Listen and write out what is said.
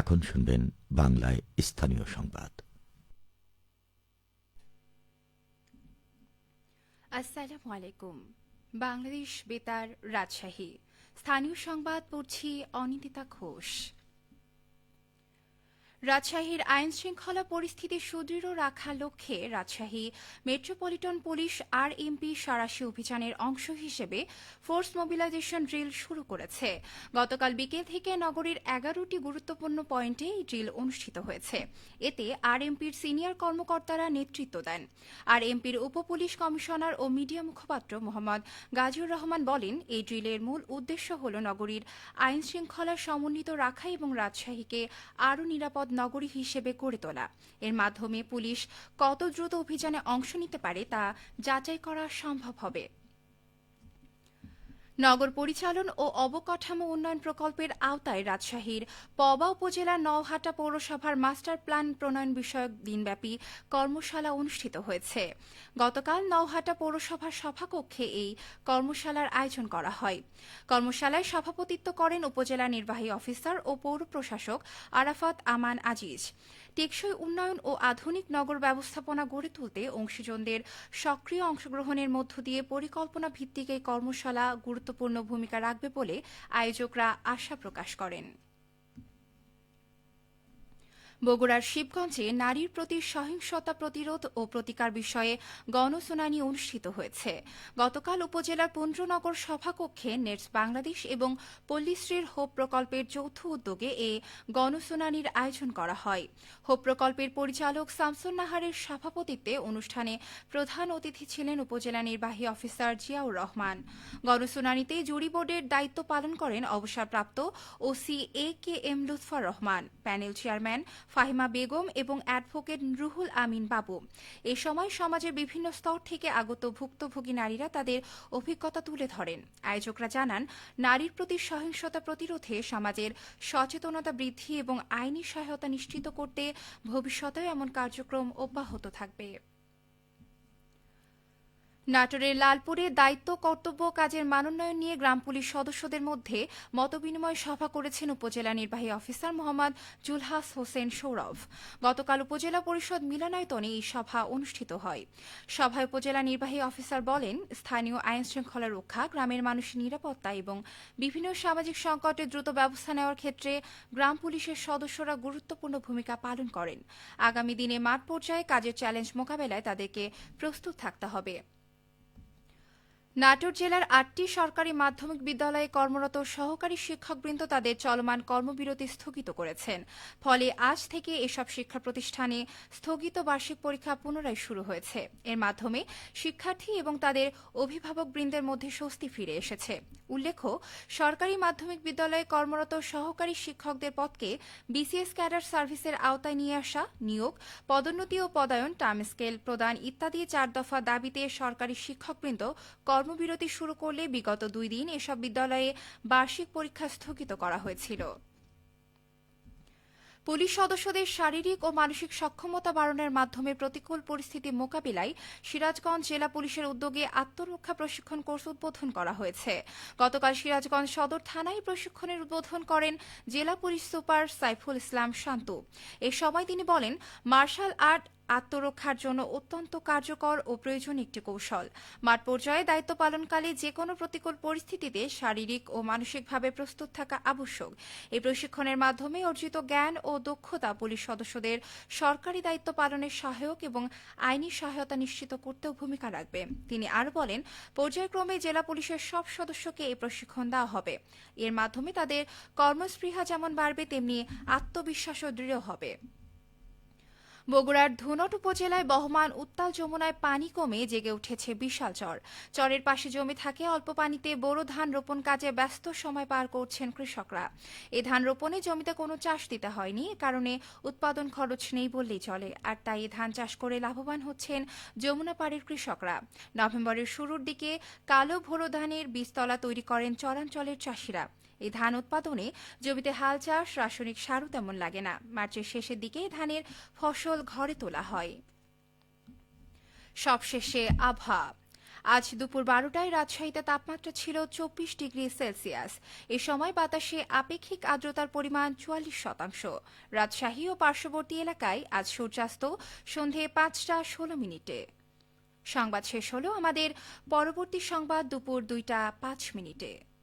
এখন শুনবেন বাংলায় স্থানীয় সংবাদ। আসসালামু আলাইকুম। বাংলাদেশ বেতার রাজশাহী। স্থানীয় সংবাদ পড়ছি অনিন্দিতা ঘোষ। রাজশাহীর আইন শৃঙ্খলা পরিস্থিতি সুদৃঢ় রাখার লক্ষ্যে Rajshahi metropolitan police R MP সারাশি অভিযানের অংশ হিসেবে ফোর্স মোবিলাইজেশন ড্রিল শুরু করেছে। গতকাল বিকেল থেকে নগরীর এগারোটি গুরুত্বপূর্ণ পয়েন্টে এই ড্রিল অনুষ্ঠিত হয়েছে। এতে আর এমপির সিনিয়র কর্মকর্তারা নেতৃত্ব দেন। আর এমপির উপপুলিশ কমিশনার ও মিডিয়া মুখপাত্র মোহাম্মদ গাজীউর রহমান বলেন, এই ড্রিলের মূল উদ্দেশ্য হল নগরীর আইন শৃঙ্খলা সমন্বিত রাখা এবং রাজশাহীকে আরও নিরাপদ নগরী হিসেবে গড়ে তোলা। এর মাধ্যমে পুলিশ কত দ্রুত অভিযানে অংশ নিতে পারে তা যাচাই করা সম্ভব হবে। নগর পরিচালন ও অবকাঠামো উন্নয়ন প্রকল্পের আওতায় রাজশাহীর পবা উপজেলার নওহাটা পৌরসভার মাস্টার প্ল্যান প্রণয়ন বিষয়ক দিনব্যাপী কর্মশালা অনুষ্ঠিত হয়েছে। গতকাল নওহাটা পৌরসভার সভাকক্ষে এই কর্মশালার আয়োজন করা হয়। কর্মশালায় সভাপতিত্ব করেন উপজেলা নির্বাহী অফিসার ও পৌর প্রশাসক আরাফাত আমান আজিজ। টেকসই উন্নয়ন ও আধুনিক নগর ব্যবস্থাপনা গড়ে তুলতে অংশীজনদের সক্রিয় অংশগ্রহণের মধ্য দিয়ে পরিকল্পনা ভিত্তিক এই কর্মশালা গুরুত্বপূর্ণ ভূমিকা রাখবে বলে আয়োজকরা আশা প্রকাশ করেন। বগুড়ার শিবগঞ্জে নারীর প্রতি সহিংসতা প্রতিরোধ ও প্রতিকার বিষয়ে গণশুনানি অনুষ্ঠিত হয়েছে। গতকাল উপজেলার পুন্ড্রনগর সভাকক্ষে নেটস বাংলাদেশ এবং পল্লীশ্রীর হোপ প্রকল্পের যৌথ উদ্যোগে এ গণশুনানির আয়োজন করা হয়। হোপ প্রকল্পের পরিচালক শামসুন নাহারের সভাপতিত্বে অনুষ্ঠানে প্রধান অতিথি ছিলেন উপজেলা নির্বাহী অফিসার জিয়াউর রহমান। গণশুনানিতে জুরি বোর্ডের দায়িত্ব পালন করেন অবসরপ্রাপ্ত OC A K M Lutfar Rahman, panel chairman Fahima Begum এবং অ্যাডভোকেট রুহুল আমিন বাবু। এ সময় সমাজের বিভিন্ন স্তর থেকে আগত ভুক্তভোগী নারীরা তাদের অভিজ্ঞতা তুলে ধরেন। আয়োজকরা জানান, নারীর প্রতি সহিংসতা প্রতিরোধে সমাজের সচেতনতা বৃদ্ধি এবং আইনি সহায়তা নিশ্চিত করতে ভবিষ্যতেও এমন কার্যক্রম অব্যাহত থাকবে। নাটোরের লালপুরে দায়িত্ব, কর্তব্য, কাজের মানোন্নয়ন নিয়ে গ্রাম পুলিশ সদস্যদের মধ্যে মতবিনিময় সভা করেছেন উপজেলা নির্বাহী অফিসার মোহাম্মদ জুলহাস হোসেন সৌরভ। গতকাল উপজেলা পরিষদ মিলনায়তনে এই সভা অনুষ্ঠিত হয়। সভায় উপজেলা নির্বাহী অফিসার বলেন, স্থানীয় আইন শৃঙ্খলা রক্ষা, গ্রামের মানুষের নিরাপত্তা এবং বিভিন্ন সামাজিক সংকটে দ্রুত ব্যবস্থা নেওয়ার ক্ষেত্রে গ্রাম পুলিশের সদস্যরা গুরুত্বপূর্ণ ভূমিকা পালন করেন। আগামী দিনে মাঠ পর্যায়ে কাজের চ্যালেঞ্জ মোকাবেলায় তাদেরকে প্রস্তুত থাকতে হবে। নাটোর জেলার আটটি সরকারি মাধ্যমিক বিদ্যালয়ে কর্মরত সহকারী শিক্ষকবৃন্দ তাদের চলমান কর্মবিরতি স্থগিত করেছেন। ফলে আজ থেকে এসব শিক্ষা প্রতিষ্ঠানে স্থগিত বার্ষিক পরীক্ষা পুনরায় শুরু হয়েছে। এর মাধ্যমে শিক্ষার্থী এবং তাদের অভিভাবকবৃন্দের মধ্যে স্বস্তি ফিরে এসেছে। উল্লেখ্য, সরকারি মাধ্যমিক বিদ্যালয়ে কর্মরত সহকারী শিক্ষকদের পদকে বিসিএস ক্যাডার সার্ভিসের আওতায় নিয়ে আসা, নিয়োগ, পদোন্নতি ও পদায়ন টার্ম স্কেল প্রদান ইত্যাদি চার দফা দাবিতে সরকারি শিক্ষকবৃন্দ কর্মবিরতি শুরু করলে বিগত দুই দিন এসব বিদ্যালয়ে বার্ষিক পরীক্ষা স্থগিত করা হয়েছিল। পুলিশ সদস্যদের শারীরিক ও মানসিক সক্ষমতা বাড়ানোর মাধ্যমে প্রতিকূল পরিস্থিতি মোকাবিলায় সিরাজগঞ্জ জেলা পুলিশের উদ্যোগে আত্মরক্ষা প্রশিক্ষণ কোর্স উদ্বোধন করা হয়েছে। গতকাল সিরাজগঞ্জ সদর থানায় প্রশিক্ষণের উদ্বোধন করেন জেলা পুলিশ সুপার সাইফুল ইসলাম শান্তু। এ সময় তিনি বলেন, মার্শাল আর্ট আত্মরক্ষার জন্য অত্যন্ত কার্যকর ও প্রয়োজন একটি কৌশল। মাঠ পর্যায়ে দায়িত্ব পালনকালে যে কোনো প্রতিকূল পরিস্থিতিতে শারীরিক ও মানসিকভাবে প্রস্তুত থাকা আবশ্যক। এই প্রশিক্ষণের মাধ্যমে অর্জিত জ্ঞান ও দক্ষতা পুলিশ সদস্যদের সরকারি দায়িত্ব পালনের সহায়ক এবং আইনি সহায়তা নিশ্চিত করতেও ভূমিকা রাখবে। তিনি আরও বলেন, পর্যায়ক্রমে জেলা পুলিশের সব সদস্যকে এই প্রশিক্ষণ দেওয়া হবে। এর মাধ্যমে তাদের কর্মস্পৃহা যেমন বাড়বে, তেমনি আত্মবিশ্বাসও দৃঢ় হবে। বগুড়ার ধুনট উপজেলায় বহমান উত্তাল যমুনায় পানি কমে জেগে উঠেছে বিশাল চর। চরের পাশে জমি থাকে অল্প পানিতে বোরো ধান রোপণ কাজে ব্যস্ত সময় পার করছেন কৃষকরা। এই ধান রোপণে জমিতে কোনো চাষ দিতে হয়নি, এ কারণে উৎপাদন খরচ নেই বললেই চলে। আর তাই এই ধান চাষ করে লাভবান হচ্ছেন যমুনা পাড়ের কৃষকরা। নভেম্বরের শুরুর দিকে কালো ভোরো ধানের বীজতলা তৈরি করেন চরাঞ্চলের চাষিরা। এই ধান উৎপাদনে জমিতে হাল চাষ, রাসায়নিক সারও তেমন লাগে না। মার্চের শেষের দিকে ধানের ফসল ঘরে তোলা হয়। সবশেষে আবহাওয়া। আজ দুপুর বারোটায় রাজশাহীতে তাপমাত্রা ছিল চব্বিশ ডিগ্রি সেলসিয়াস। এ সময় বাতাসে আপেক্ষিক আর্দ্রতার পরিমাণ চুয়াল্লিশ শতাংশ। রাজশাহী ও পার্শ্ববর্তী এলাকায় আজ সূর্যাস্ত সন্ধে পাঁচটা ষোলো মিনিটে। সংবাদ শেষ হলো আমাদের পরবর্তী সংবাদ দুপুর দুইটা পাঁচ মিনিটে।